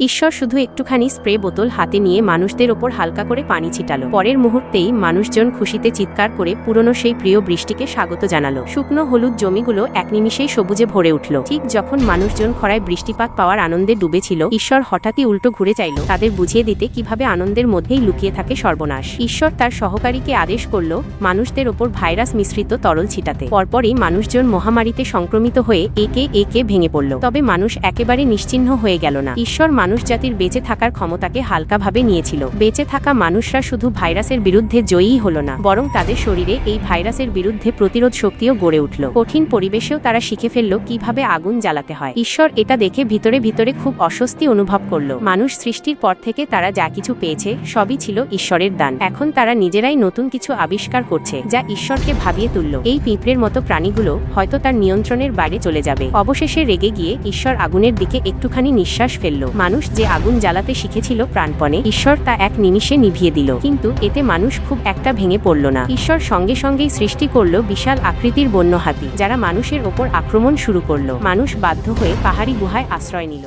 ঈশ্বর শুধু একটুখানি স্প্রে বোতল হাতে নিয়ে মানুষদের ওপর হালকা করে পানি ছিটালো। পরের মুহূর্তেই মানুষজন খুশিতে চিৎকার করে পুরনো সেই প্রিয় বৃষ্টিকে স্বাগত জানালো। শুকনো হলুদ জমিগুলো এক নিমিষেই সবুজে ভরে উঠল। ঠিক যখন মানুষজন খরায় বৃষ্টিপাত পাওয়ার আনন্দে ডুবেছিল, ঈশ্বর হঠাৎই উল্টো ঘুরে চাইল, তাদের বুঝিয়ে দিতে কীভাবে আনন্দের মধ্যেই লুকিয়ে থাকে সর্বনাশ। ঈশ্বর তার সহকারীকে আদেশ করল, মানুষদের ওপর ভাইরাস মিশ্রিত তরল ছিটাতে। পরপরই মানুষজন মহামারীতে সংক্রমিত হয়ে একে একে ভেঙে পড়ল। তবে মানুষ একেবারে নিশ্চিহ্ন হয়ে গেল না। ঈশ্বর মানুষ জাতির বেঁচে থাকার ক্ষমতাকে হালকাভাবে নিয়েছিল। বেঁচে থাকা মানুষরা শুধু ভাইরাসের বিরুদ্ধে জয়ী হল না, বরং তাদের শরীরে এই ভাইরাসের বিরুদ্ধে প্রতিরোধ শক্তিও গড়ে উঠল। কঠিন পরিবেশেও তারা শিখে ফেলল কীভাবে আগুন জ্বালাতে হয়। ঈশ্বর এটা দেখে ভিতরে ভিতরে খুব অস্বস্তি অনুভব করল। মানুষ সৃষ্টির পর থেকে তারা যা কিছু পেয়েছে, সবই ছিল ঈশ্বরের দান। এখন তারা নিজেরাই নতুন কিছু আবিষ্কার করছে, যা ঈশ্বরকে ভাবিয়ে তুলল। এই পিঁপড়ের মতো প্রাণীগুলো হয়তো তার নিয়ন্ত্রণের বাইরে চলে যাবে। অবশেষে রেগে গিয়ে ঈশ্বর আগুনের দিকে একটুখানি নিঃশ্বাস ফেলল। মানুষ যে আগুন জ্বালাতে শিখেছিল প্রাণপণে, ঈশ্বর তা এক নিমিষে নিভিয়ে দিল। কিন্তু এতে মানুষ খুব একটা ভেঙে পড়ল না। ঈশ্বর সঙ্গে সঙ্গেই সৃষ্টি করল বিশাল আকৃতির বন্য হাতি, যারা মানুষের ওপর আক্রমণ শুরু করল। মানুষ বাধ্য হয়ে পাহাড়ি গুহায় আশ্রয় নিল।